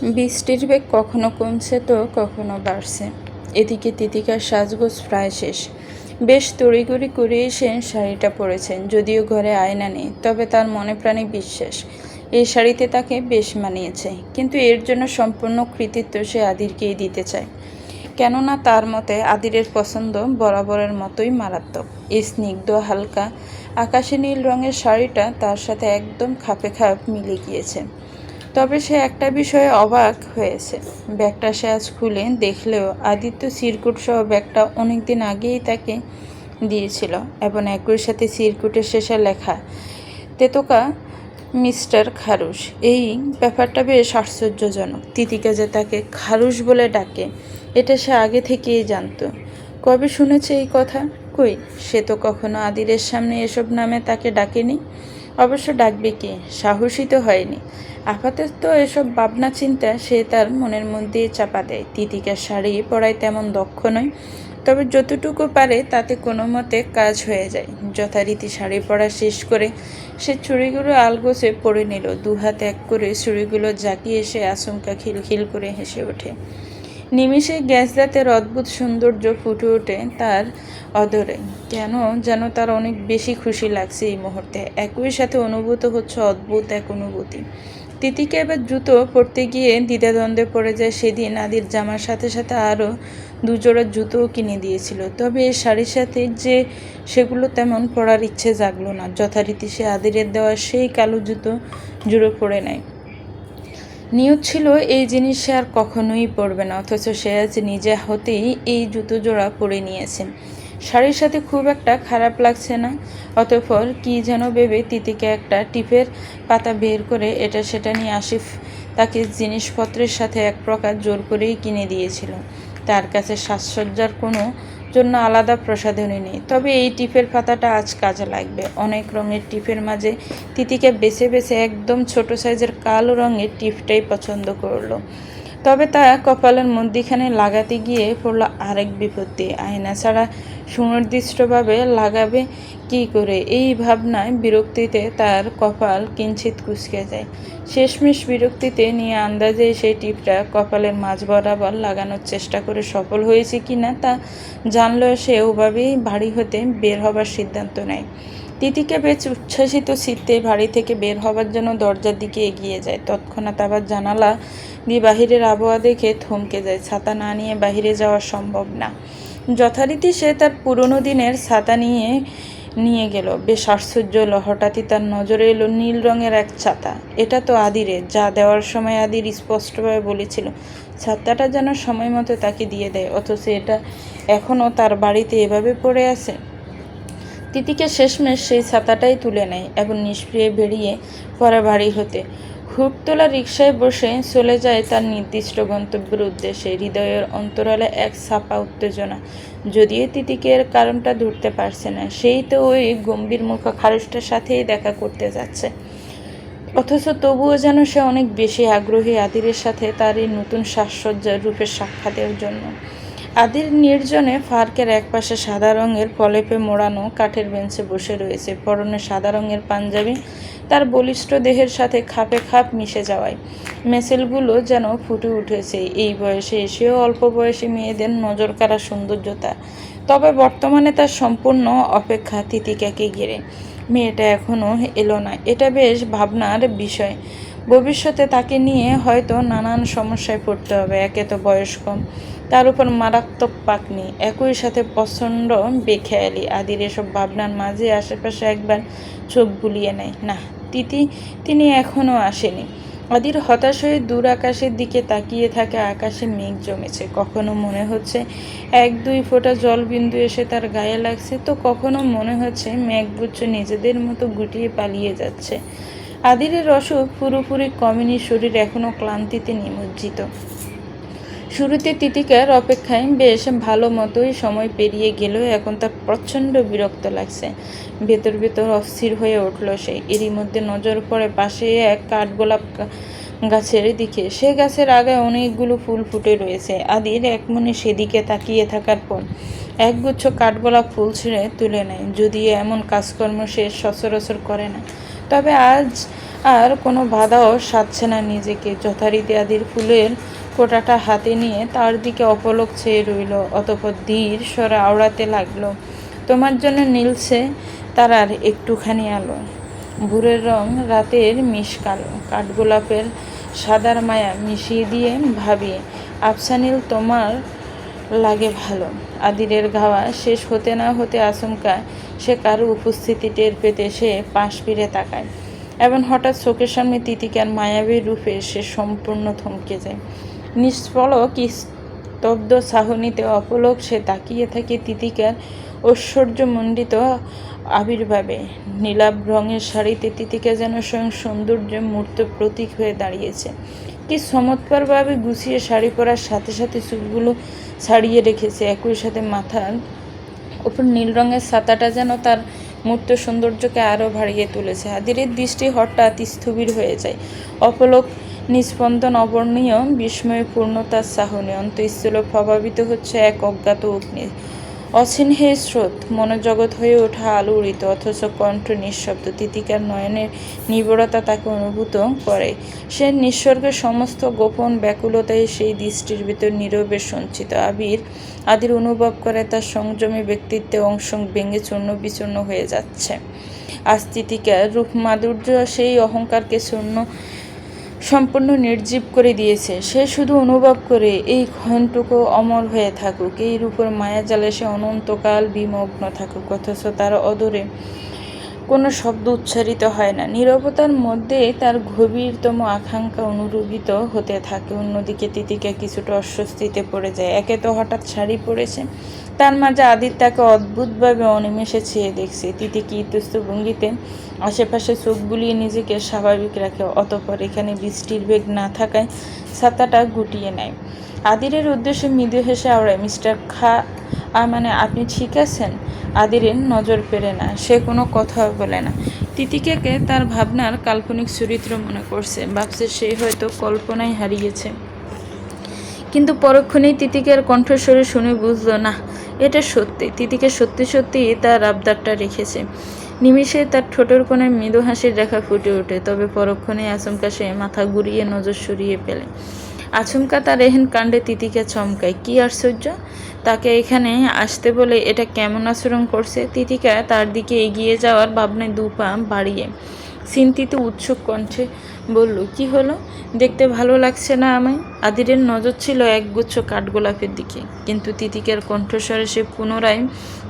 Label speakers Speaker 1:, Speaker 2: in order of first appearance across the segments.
Speaker 1: বৃষ্টির বেগ কখনো কমছে তো কখনো বাড়ছে। এদিকে তিতিকার সাজগোজ প্রায় শেষ। বেশ তড়িঘড়ি করে এসে শাড়িটা পরেছেন, যদিও ঘরে আয়না নেই, তবে তার মনে প্রাণে বিশ্বাস, এই শাড়িতে তাকে বেশ মানিয়েছে। কিন্তু এর জন্য সম্পূর্ণ কৃতিত্ব সে আদিরকেই দিতে চায়। কেননা তার মতে আদিরের পছন্দ বরাবরের মতোই মারাত্মক। এই স্নিগ্ধ হালকা আকাশি নীল রঙের শাড়িটা তার সাথে একদম খাপে খাপ মিলে গিয়েছে। তবে সে একটা বিষয়ে অবাক হয়েছে। ব্যাগটা সে আজ খুলে দেখলেও আদিত্য সিরকুট সহ ব্যাগটা অনেকদিন আগেই তাকে দিয়েছিল এবং একই সাথে সিরকুটের শেষে লেখা, তেতোকা, মিস্টার খারুশ। এই ব্যাপারটা বেশ আশ্চর্যজনক। তিতিকা যে তাকে খারুস বলে ডাকে, এটা সে আগে থেকেই জানতো। কবে শুনেছে এই কথা? কই, সে তো কখনো আদিরের সামনে এসব নামে তাকে ডাকেনি? অবশ্য ডাকবে কি? সাহসী তো হয়নি। আপাতত এসব ভাবনা চিন্তা সে তার মনের মধ্যে চাপা দেয়। তিতিকার শাড়ি পরায় তেমন দক্ষ নয়, তবে যতটুকু পারে তাতে কোনো মতে কাজ হয়ে যায়। যথারীতি শাড়ি পরা শেষ করে সে চুড়িগুলো আলগোছে পরে নিল। দু হাত এক করে চুড়িগুলো জাকিয়ে সে আচমকা খিলখিল করে হেসে ওঠে। নিমিষে গ্যাস দাঁতের অদ্ভুত সৌন্দর্য ফুটে ওঠে তার অদরে। কেন যেন তার অনেক বেশি খুশি লাগছে এই মুহূর্তে। একই সাথে অনুভূত হচ্ছে অদ্ভুত এক অনুভূতি। তিতিকে এবার জুতো পরতে গিয়ে দ্বিধাদ্বন্দ্বে পড়ে যায় সেদিন। আদির জামার সাথে সাথে আরও দুজোড়া জুতোও কিনে দিয়েছিল। তবে এই শাড়ির সাথে যে সেগুলো তেমন পরার ইচ্ছে জাগলো না। যথারীতি সে আদিরের দেওয়া সেই কালো জুতো জুড়ো পরে নেয়। নিয়ত ছিল এই জিনিস সে আর কখনোই পরবে না, অথচ সে আজ নিজে হতেই এই জুতো জোড়া পরে নিয়েছে। শাড়ির সাথে খুব একটা খারাপ লাগছে না, অতঃপর কি যেন ভেবে তিতিকে একটা টিপের পাতা বের করে এটা সেটা নিয়ে আসিফ তাকে জিনিসপত্রের সাথে এক প্রকার জোর করেই কিনে দিয়েছিল। তার কাছে সাজসজ্জার কোনো জন্য আলাদা প্রসাধনী নেই। তবে এই টিপের পাতাটা আজ কাজে লাগবে। অনেক রঙের টিপের মাঝে তিতিকে বেছে বেছে একদম ছোট সাইজের কালো রঙের টিপটাই পছন্দ করল। তবে তা কপালের মধ্যিখানে লাগাতে গিয়ে পড়ল আরেক বিপত্তি। আয়না ছাড়া সুনির্দিষ্টভাবে লাগাবে কি করে? এই ভাবনায় বিরক্তিতে তার কপাল কিঞ্চিত কুচকে যায়। শেষমেশ বিরক্তিতে নিয়ে আন্দাজে সেই টিপটা কপালের মাঝ বরাবর লাগানোর চেষ্টা করে সফল হয়েছে কি না তা জানলেও সে ওভাবেই বাড়ি হতে বের হবার সিদ্ধান্ত নেয়। তিতিকে বেশ উচ্ছ্বাসিত চিত্তে বাড়ি থেকে বের হবার জন্য দরজার দিকে এগিয়ে যায়। তৎক্ষণাৎ আবার জানালা দিয়ে বাহিরের আবহাওয়া দেখে থমকে যায়। ছাতা না নিয়ে বাহিরে যাওয়া সম্ভব না। যথারীতি সে তার পুরনো দিনের ছাতা নিয়ে নিয়ে গেল। বেশ আশ্চর্য হলো, হঠাৎই তার নজরে এলো নীল রঙের এক ছাতা। এটা তো আদিরে, যা দেওয়ার সময় আদির স্পষ্টভাবে বলেছিল। ছাতাটা যেন সময় মতো তাকে দিয়ে দেয়, অথচ এটা এখনও তার বাড়িতে এভাবে পড়ে আছে। তিতিকে শেষমেশ সেই ছাতাটাই তুলে নেয় এবং নিষ্ক্রিয় বেরিয়ে পরে বাড়ি হতে হুপ তোলা রিক্সায় বসে চলে যায় তার নির্দিষ্ট গন্তব্যের উদ্দেশ্যে। হৃদয়ের অন্তরালে এক ছাপা উত্তেজনা। যদিও তিতিকে এর কারণটা ধরতে পারছে না, সেই তো ওই গম্ভীর মুখ খারুসটার সাথেই দেখা করতে যাচ্ছে। অথচ তবুও যেন সে অনেক বেশি আগ্রহী আদিরের সাথে তার এই নতুন সাজসজ্জার রূপের সাক্ষাতের জন্য। আদির নির্জনে পার্কের একপাশে সাদা রঙের পলেপে মোড়ানো কাঠের বেঞ্চে বসে রয়েছে। পরনে সাদা রঙের পাঞ্জাবি, তার বলিষ্ঠ দেহের সাথে খাপে খাপ মিশে যাওয়ায়। মেসেলগুলো যেন ফুটে উঠেছে। এই বয়সে এসেও অল্প বয়সী মেয়েদের নজর কাড়া সৌন্দর্যতা। তবে বর্তমানে তার সম্পূর্ণ অপেক্ষা তিতিকাকে ঘিরে। মেয়েটা এখনও এলো না। এটা বেশ ভাবনার বিষয়। ভবিষ্যতে তাকে নিয়ে হয়তো নানান সমস্যায় পড়তে হবে। একে তো বয়স কম। তার উপর মারাত্মক পাকনি। একই সাথে প্রচণ্ড বেখেয়ালি। আদির এসব ভাবনার মাঝে আশেপাশে একবার চোখ বুলিয়ে নেয়, না, তিতি, তিনি এখনও আসেনি। আদির হতাশ হয়ে দূর আকাশের দিকে তাকিয়ে থাকে আকাশে মেঘ জমেছে। কখনো মনে হচ্ছে এক দুই ফোঁটা জলবিন্দু এসে তার গায়ে লাগছে, তো কখনো মনে হচ্ছে মেঘগুচ্ছ নিজেদের মতো গুটিয়ে পালিয়ে যাচ্ছে। আদিরের অসুখ পুরোপুরি কমেনি শরীর এখনও ক্লান্তিতে নিমজ্জিত। শুরুতে তিতিকার অপেক্ষায় বেশ ভালো মতোই সময় পেরিয়ে গেলেও এখন তার প্রচণ্ড বিরক্ত লাগছে। ভেতর ভেতর অস্থির হয়ে উঠল সে। এরই মধ্যে নজর পড়ে পাশে এক কাঠগোলাপ গাছের দিকে। সে গাছের আগায় অনেকগুলো ফুল ফুটে রয়েছে। আদির এক মনে সেদিকে তাকিয়ে থাকার পর একগুচ্ছ কাঠগোলাপ ফুল ছিঁড়ে তুলে নেয়। যদিও এমন কাজকর্ম সে সচরাচর করে না। তবে আজ আর কোনো বাধাও সাধছে না নিজেকে। যথারীতি আদির ফুলের কোটাটা হাতে নিয়ে তার দিকে অপলক চেয়ে রইল, অতপর ধীর স্বরে আওড়াতে লাগল, তোমার জন্য নীলছে তার আর একটুখানি আলো। ভোরের রং রাতের মিশ কালো, কাঠগোলাপের সাদার মায়া মিশিয়ে দিয়ে ভাবি আফসানিল তোমার লাগে ভালো। আদিরের গাওয়া শেষ হতে না হতে আচমকা সে কারও উপস্থিতি টের পেতে সে পাশ ফিরে তাকায়। এবং হঠাৎ চোখের সামনে তিতিকার মায়াবী রূপে সে সম্পূর্ণ থমকে যায়। নিষ্পলক স্তব্ধ সাহনিতে অপলক, সে তাকিয়ে থাকে তিতিকার ঐশ্বর্যমণ্ডিত আবির্ভাবে। নীলাভ রঙের শাড়িতে তিতিকা যেন স্বয়ং সৌন্দর্যের মূর্ত প্রতীক হয়ে দাঁড়িয়েছে। কি চমৎকারভাবে গুছিয়ে শাড়ি পরার সাথে সাথে চুলগুলো ছাড়িয়ে রেখেছে। একই সাথে মাথার ওপর নীল রঙের ছাতাটা যেন তার মূর্ত সৌন্দর্যকে আরও বাড়িয়ে তুলেছে। আদিরের দৃষ্টি হঠাৎ স্থবির হয়ে যায়। অপলক নিস্পন্দন অবর্ণীয়, বিস্ময়ে পূর্ণতার সাহনে অন্তঃস্থল প্রভাবিত হচ্ছে এক অজ্ঞাত অগ্নি। অচিহ্নে স্রোত, মনোজগৎ হয়ে ওঠা আলোড়িত অথচ কণ্ঠ নিঃশব্দ, তিতিকার নয়নের নিবরতা তাকে অনুভূত করে। সে নিঃস্বর্গের সমস্ত গোপন ব্যাকুলতায় সেই দৃষ্টির ভিতর নীরবে সঞ্চিত। আবির আদির অনুভব করে, তার সংযমী ব্যক্তিত্বে অংশ ভেঙে চূর্ণ বিচূর্ণ হয়ে যাচ্ছে। আজ তিতিকার রূপ মাধুর্য, সেই অহংকারকে চূর্ণ সম্পূর্ণ নির্জীব করে দিয়েছে। সে শুধু অনুভব করে, এই ক্ষণটুকু অমর হয়ে থাকুক এই রূপর মায়া জালে সে অনন্তকাল বিমগ্ন থাকুক, অথচ তার অদূরে কোনো শব্দ উচ্চারিত হয় না। নীরবতার মধ্যে তার গভীরতম আকাঙ্ক্ষা অনুরূপিত হতে থাকে। অন্যদিকে তিতিকা কিছুটা অস্বস্তিতে পড়ে যায়। একে তো হঠাৎ শাড়ি পরেছে, তার মাঝে আদিত তাকে অদ্ভুতভাবে অনিমেষে ছেয়ে দেখছে। তিতিকি ইতস্ত ভঙ্গিতে আশেপাশে চোখ বুলিয়ে নিজেকে স্বাভাবিক রাখে, অতপর এখানে বৃষ্টির বেগ না থাকায় ছাতাটা গুটিয়ে নেয়। আদিরের উদ্দেশ্যে মৃদু হেসে আওড়ায়, মিস্টার খা মানে আপনি ঠিক আছেন? আদিরের নজর পেরে না, সে কোনো কথা বলে না। তিতিকাকে তার ভাবনার কাল্পনিক চরিত্র মনে করছে, ভাবছে সে হয়তো কল্পনায় হারিয়েছে। কিন্তু পরক্ষণেই তিতিকার কণ্ঠস্বরে শুনে বুঝলো, না, এটা সত্যি। তিতিকে সত্যি সত্যি তার আবদারটা রেখেছে। নিমিষে তার ঠোঁটের কোণে মৃদু হাসির রেখা ফুটে ওঠে, তবে পরক্ষণে আচমকা সে মাথা ঘুরিয়ে নজর সরিয়ে ফেলে। আচমকা তার এহেন কাণ্ডে তিতিকে চমকায়। কি আশ্চর্য! তাকে এখানে আসতে বলে এটা কেমন আচরণ করছে? তিতিকা তার দিকে এগিয়ে যাওয়ার ভাবনায় দু পা বাড়িয়ে চিন্তিত উৎসুক কণ্ঠে বলল, কি হলো? দেখতে ভালো লাগছে না আমায়? আদিরের নজর ছিল একগুচ্ছ কাঠগোলাপের দিকে, কিন্তু তিতিকের কণ্ঠস্বরে সে পুনরায়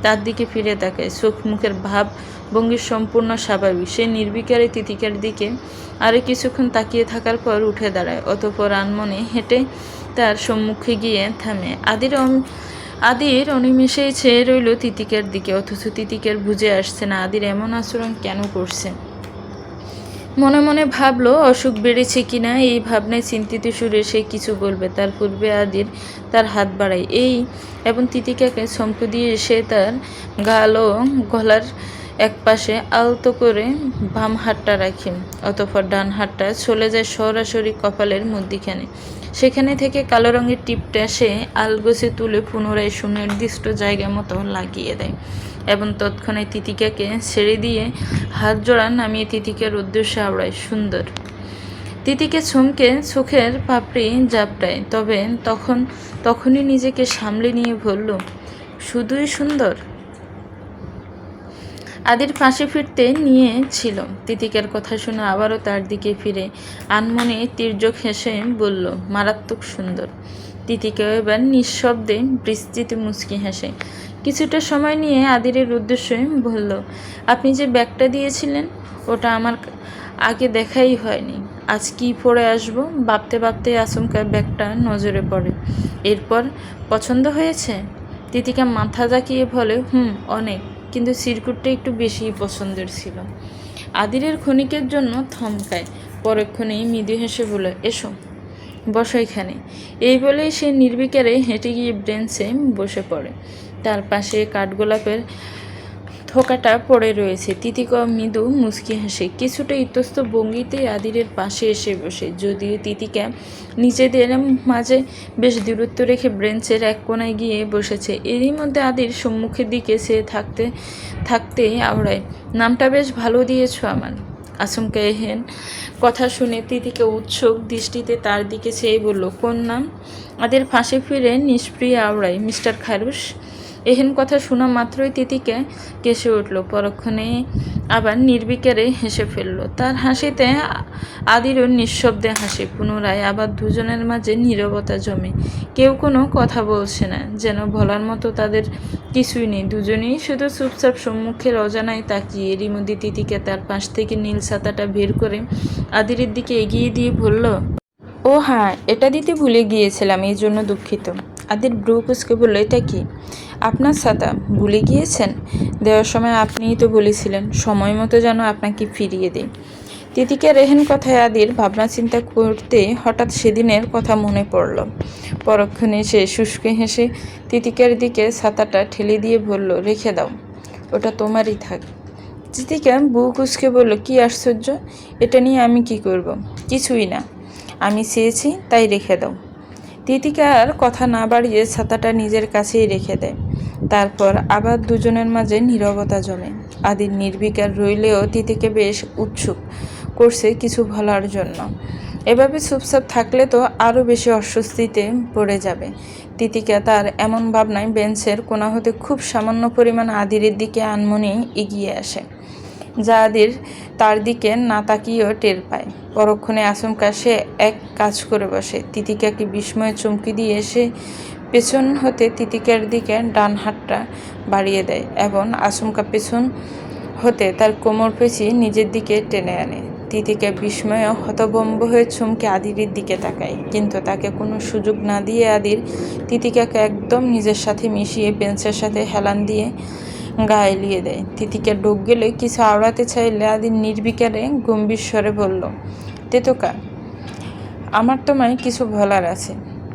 Speaker 1: তার দিকে ফিরে তাকায়। চোখ মুখের ভাব ভঙ্গি সম্পূর্ণ স্বাভাবিক। সে নির্বিকারে তিতিকার দিকে আরও কিছুক্ষণ তাকিয়ে থাকার পর উঠে দাঁড়ায়, অতপর আনমনে হেঁটে তার সম্মুখে গিয়ে থামে। আদির আদির অনিমেষেই ছেয়ে রইল তিতিকার দিকে, অথচ তিতিকার বুঝে আসছে না আদির এমন আচরণ কেন করছে। মনে মনে ভাবলো, অসুখ বেড়েছে কিনা, এই ভাবনায় চিন্তিত সুরে সে কিছু বলবে। তার পূর্বে আদির তার হাত বাড়ায়। এই, এবং তিতিকাকে চমকে দিয়ে সে তার গাল ও গলার এক পাশে আলতো করে বাম হাতটা রাখে, অতঃপর ডান হাতটা চলে যায় সরাসরি কপালের মধ্যিখানে। সেখানে থেকে কালো রঙের টিপটা সে আলগোছে তুলে পুনরায় সুনির্দিষ্ট জায়গা মতো লাগিয়ে দেয় এবং তৎক্ষণাৎ তিতিকাকে ছেড়ে দিয়ে হাত জোড়া নামিয়ে তিতিকার উদ্দেশ্যে আওড়ায়, সুন্দর। তিতিকে চমকে চোখের পাপড়ি জাপটায় তবে তখন, তখনই নিজেকে সামলে নিয়ে বলল, শুধুই সুন্দর? আদির পাশে ফিরতে নিয়ে ছিল। তিতিকার কথা শুনে আবারও তার দিকে ফিরে আনমনে তির্যক হেসে বলল, মারাত্মক সুন্দর। তিতিকাও এবার নিঃশব্দে বিস্তৃত মুচকি হাসে কিছুটা সময় নিয়ে আদিরের উদ্দেশ্যে বলল, আপনি যে ব্যাগটা দিয়েছিলেন, ওটা আমার আগে দেখাই হয়নি। আজ কি পরে আসব? ভাবতে ভাবতে আচমকা ব্যাগটা নজরে পড়ে। এরপর পছন্দ হয়েছে? তিতিকা মাথা জাকিয়ে বলে, হুম, অনেক। কিন্তু সিরকুটটা একটু বেশিই পছন্দের ছিল। আদিরের ক্ষণিকের জন্য থমকায়। পরক্ষণেই মৃদু হেসে বলে এসো, বসো এখানে। এই বলে সে নির্বিকারে হেঁটে গিয়ে ব্রেঞ্চে বসে পড়ে। তার পাশে কাঠগোলাপের থোকাটা পড়ে রয়েছে। তিতিক মৃদু মুচকি হাসে। কিছুটা ইতস্ত ভঙ্গিতে আদিরের পাশে এসে বসে। যদিও তিতিকা নিজেদের মাঝে বেশ দূরত্ব রেখে ব্রেঞ্চের এক কোনায় গিয়ে বসেছে, এরই মধ্যে আদির সম্মুখের দিকে সে থাকতে থাকতেই আওড়ায়, নামটা বেশ ভালো দিয়েছ আমার। আসমকা এহেন কথা শুনে তিতিকে উৎসুক দৃষ্টিতে তার দিকে চেয়ে বলল, কোন নাম? আদের ফাঁসে ফিরে নিষ্প্রিয় আওড়ায়, মিস্টার খারুস এহেন কথা শোনা মাত্রই তিতিকে কেসে উঠল। পরক্ষণে আবার নির্বিকারে হেসে ফেলল। তার হাসিতে আদিরও নিঃশব্দে হাসি। পুনরায় আবার দুজনের মাঝে নীরবতা জমে। কেউ কোনো কথা বলছে না, যেন বলার মতো তাদের কিছুই নেই। দুজনেই শুধু চুপচাপ সম্মুখের অজানায় তাকিয়ে। মধ্যে তিতিকে তার পাশ থেকে নীল ছাতাটা বের করে আদিরের দিকে এগিয়ে দিয়ে বলল, ও হ্যাঁ এটা দিতে ভুলে গিয়েছিলাম, এই জন্য দুঃখিত। আদির ব্রু কুচকে বলল, এটা কি? আপনার ছাতা ভুলে গিয়েছেন? দেওয়ার সময় আপনিই তো বলেছিলেন, সময় মতো যেন আপনাকে ফিরিয়ে দিই। তিতিকে রেহেন কথায় আদির ভাবনা চিন্তা করতে হঠাৎ সেদিনের কথা মনে পড়ল। পরক্ষণে সে শুষ্ক হেসে তিতিকার দিকে ছাতাটা ঠেলে দিয়ে বলল, রেখে দাও, ওটা তোমারই থাক। তিতিকা বুক উসকে বলল, কি আশ্চর্য, এটা নিয়ে আমি কি করব? কিছুই না। আমি চেয়েছি, তাই রেখে দাও। তিতিকার কথা না বাড়িয়ে ছাতাটা নিজের কাছেই রেখে দেয়। তারপর আবার দুজনের মাঝে নীরবতা জমে। আদির নির্বিকার রইলেও তিতিকে বেশ উৎসুক, করছে কিছু বলার জন্য। এভাবে চুপচাপ থাকলে তো আরও বেশি অস্বস্তিতে পড়ে যাবে। তিতিকা তার এমন ভাবনায় বেঞ্চের কোনা হতে খুব সামান্য পরিমাণ আদিরের দিকে আনমনেই এগিয়ে আসে। যা আদির তার দিকে না তাকিয়েও টের পায়। পরক্ষণে আচমকা সে এক কাজ করে বসে। তিতিকাকে বিস্ময়ে চমকি দিয়ে এসে পেছন হতে তিতিকার দিকে ডান হাতটা বাড়িয়ে দেয় এবং আচমকা পেছন হতে তার কোমর পেঁচিয়ে নিজের দিকে টেনে আনে। তিতিকা বিস্ময়ে হতভম্ব হয়ে চমকে আদিরের দিকে তাকায়, কিন্তু তাকে কোনো সুযোগ না দিয়ে আদির তিতিকাকে একদম নিজের সাথে মিশিয়ে বেঞ্চের সাথে হেলান দিয়ে গা এলিয়ে দেয়। তিতিকা ডুব গেলে কিছু আওড়াতে চাইলে আদির নির্বিকারে গম্ভীর স্বরে বলল, তেতকা, আমার তোমায় কিছু বলার আছে।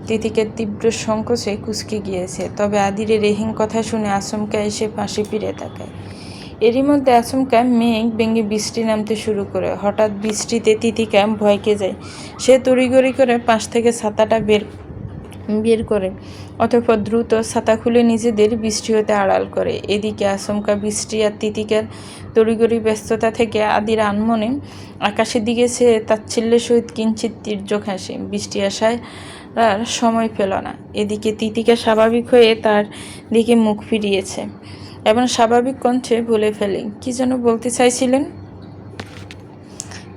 Speaker 1: তিতিকের তীব্র সংকোচে কুচকে গিয়েছে, তবে আদিরের রেহিং কথা শুনে আচমকা এসে পাশে ফিরে তাকায়। এরই মধ্যে আচমকা মেঘ ভেঙে বৃষ্টি নামতে শুরু করে। হঠাৎ বৃষ্টিতে তিতিকা ভয়কে যায়। সে তড়িগড়ি করে পাশ থেকে ছাতাটা বের বের করে, অতঃপর দ্রুত ছাতা খুলে নিজেদের বৃষ্টি হতে আড়াল করে। এদিকে আচমকা বৃষ্টি আর তিতিকার তড়িগড়ি ব্যস্ততা থেকে আদির আনমনে আকাশের দিকে সে তাচ্ছিল্যের সহিত কিঞ্চিত তীর্যক হাসে। বৃষ্টি আসায় আর সময় পেল না। এদিকে তিতিকা স্বাভাবিক হয়ে তার দিকে মুখ ফিরিয়েছে এবং স্বাভাবিক কণ্ঠে বলে ফেলে, কি যেন বলতে চাইছিলেন?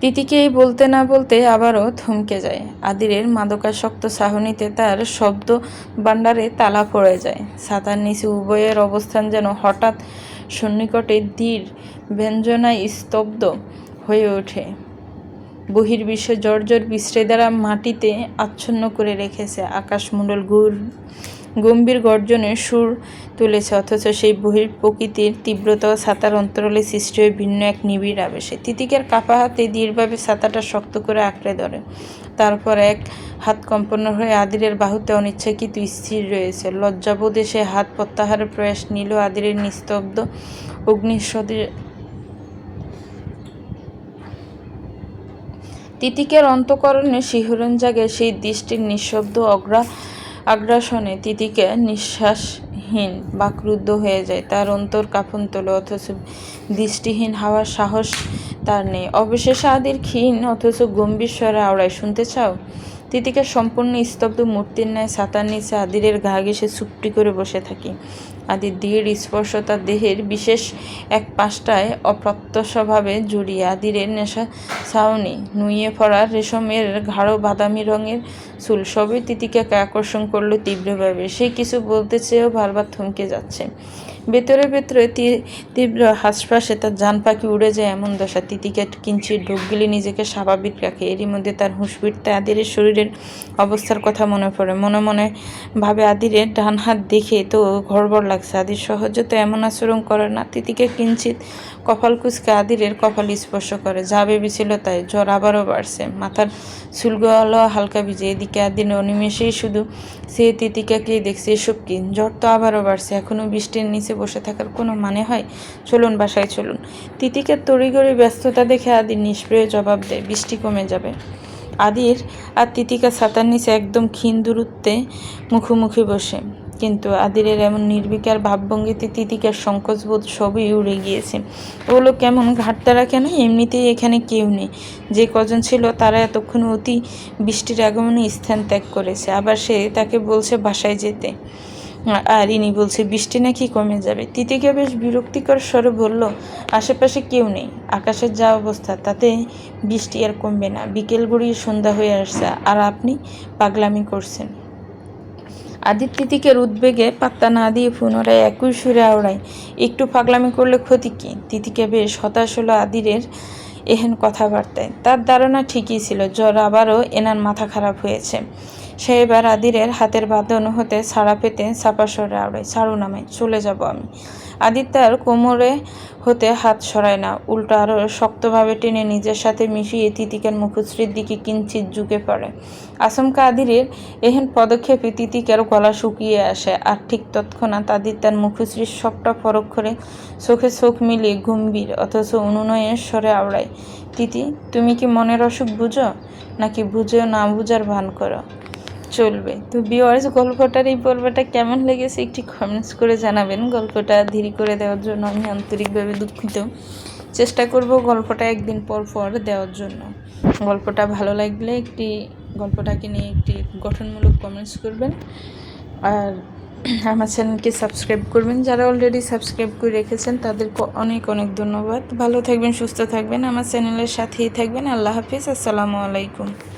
Speaker 1: তিতিকে এই বলতে না বলতে আবারও থমকে যায়। আদিরের মাদকাসক্ত সাহনিতে তার শব্দ ভাণ্ডারে তালা পড়ে যায়। ছাতার নিচে উভয়ের অবস্থান যেন হঠাৎ সন্নিকটে দীর ব্যঞ্জনায় স্তব্ধ হয়ে ওঠে। বহির্বিশ্ব জর্জর বিশ্রে দ্বারা মাটিতে আচ্ছন্ন করে রেখেছে। আকাশমণ্ডল গুর গম্ভীর গর্জনে সুর তুলেছে, অথচ সেই বহির প্রকৃতির তীব্রতা ছাতার অন্তরালে সৃষ্টি হয়ে ভিন্ন এক নিবিড় আবেশে। তিতিকের কাপা হাতে দৃঢ়ভাবে ছাতাটা শক্ত করে আঁকড়ে ধরে। তারপর এক হাত কম্পন্ন হয়ে আদিরের বাহুতে অনিচ্ছাকৃত স্থির রয়েছে। লজ্জাবোধে সে হাত প্রত্যাহারের প্রয়াস নিল আদিরের নিস্তব্ধ অগ্নিসদে তিতিকের অন্তকরণে শিহরণ জাগে সেই দৃষ্টির নিঃশব্দ অগ্রা আগ্রাসনে তিতিকে নিঃশ্বাসহীন, বাকরুদ্ধ হয়ে যায়। তার অন্তর কাফন তোলে, অথচ দৃষ্টিহীন হওয়ার সাহস তার নেই। অবশেষে আদির ক্ষীণ, অথচ গম্ভীর স্বরে আওড়ায়, শুনতে চাও? তিতিকে সম্পূর্ণ স্তব্ধ মূর্তির ন্যায় ছাতার নিচে আদিরের ঘা ঘেসে চুপটি করে বসে থাকি। আদির দৃঢ় স্পর্শ তার দেহের বিশেষ এক পাশটায় অপ্রত্যক্ষভাবে জড়িয়ে আদিরের নেশা ছাউনি নুইয়ে পড়া রেশমের ঘাড়ো বাদামি রঙের চুল সবই তিতিকাকে আকর্ষণ করল তীব্রভাবে। সে কিছু বলতে চেয়েও বারবার থমকে যাচ্ছে। ভেতরে ভেতরে তীব্র হাসপাসে তার জান পাখি উড়ে যায় এমন দশা। তিতিকে কিঞ্চিত ঢোক নিজেকে স্বাভাবিক রাখে। এরই মধ্যে তার হুঁশ ফিরতে আদিরের শরীরের অবস্থার কথা মনে পড়ে। মনে মনে ভাবে আদিরের ডান হাত দেখে তো ঘরবর লাগছে। আদির সহজে তো এমন আচরণ করে না। তিতিকে কিঞ্চিত কপাল কুচকে আদিরের কপাল স্পর্শ করে। যা ভেবেছিল তাই জ্বর আবারও বাড়ছে। মাথার চুলগুলো হালকা ভিজে। এদিকে আদিন অনিমেষেই শুধু সে তিতিকাকেই দেখছে এসব কি? জ্বর তো আবারও বাড়ছে। এখনও বৃষ্টির নিচে বসে থাকার কোনো মানে হয়? চলুন, বাসায় চলুন। তিতিকের তড়িগড়ি ব্যস্ততা দেখে আদির নিষ্প্রিয় জবাব দেয়, বৃষ্টি কমে যাবে। আদির আর তিতিকা ছাতার নিচে একদম ক্ষীণ দূরত্বে মুখোমুখি বসে। কিন্তু আদিরের এমন নির্বিকার ভাবভঙ্গিতে তিতিকার সংকোচবোধ সবই উড়ে গিয়েছে। ওগুলো কেমন ঘাটতারা কেন? এমনিতেই এখানে কেউ নেই। যে কজন ছিল তারা এতক্ষণ অতি বৃষ্টির আগমনে স্থান ত্যাগ করেছে। আবার সে তাকে বলছে বাসায় যেতে। আর ইনি বলছে, বৃষ্টি নাকি কমে যাবে? তিতিকা বেশ বিরক্তিকর স্বরে বলল, আশেপাশে কেউ নেই। আকাশের যা অবস্থা, তাতে বৃষ্টি আর কমবে না। বিকেল গড়িয়ে সন্ধ্যা হয়ে আসছে। আর আপনি পাগলামি করছেন। আদিত্যিতিকের উদ্বেগে পাত্তা না দিয়ে পুনরায় একই সুরে আওড়ায়, একটু পাগলামি করলে ক্ষতি কী? তিতিকে বেশ হতাশ হলো আদিরের এহেন কথাবার্তায়। তার ধারণা ঠিকই ছিল, জ্বর আবারও এনার মাথা খারাপ হয়েছে। সে এবার আদিরের হাতের বাঁধন হতে ছাড়া পেতে চাপা সরে আওড়ায় ছাড়ু নামে চলে যাব আমি। আদিত্যার কোমরে হতে হাত সরায় না, উল্টো আরও শক্তভাবে টেনে নিজের সাথে মিশিয়ে তিতিকার মুখশ্রীর দিকে কিঞ্চিত ঝুঁকে পড়ে। আচমকা আদিরের এহেন পদক্ষেপে তিতিকার গলা শুকিয়ে আসে, আর ঠিক তৎক্ষণাৎ আদিত্যার মুখশ্রীর সবটা পরক্ষরে চোখে চোখ মিলিয়ে গম্ভীর, অথচ অনুনয়ের স্বরে আওড়ায়, তিতি, তুমি কি মনের অসুখ বুঝো? নাকি বুঝেও না বুঝার ভান করো? চলবে। তো বিওয়ার্স গল্পটার এই পর্বটা কেমন লেগেছে একটি কমেন্টস করে জানাবেন। গল্পটা ধীরে করে দেওয়ার জন্য আমি আন্তরিকভাবে দুঃখিত। চেষ্টা করব গল্পটা একদিন পর পর দেওয়ার জন্য। গল্পটা ভালো লাগলে একটি, গল্পটাকে নিয়ে একটি গঠনমূলক কমেন্টস করবেন। আর আমার চ্যানেলকে সাবস্ক্রাইব করবেন। যারা অলরেডি সাবস্ক্রাইব করে রেখেছেন, তাদেরকে অনেক অনেক ধন্যবাদ। ভালো থাকবেন, সুস্থ থাকবেন। আমার চ্যানেলের সাথেই থাকবেন। আল্লাহ হাফিজ। আসসালামু আলাইকুম।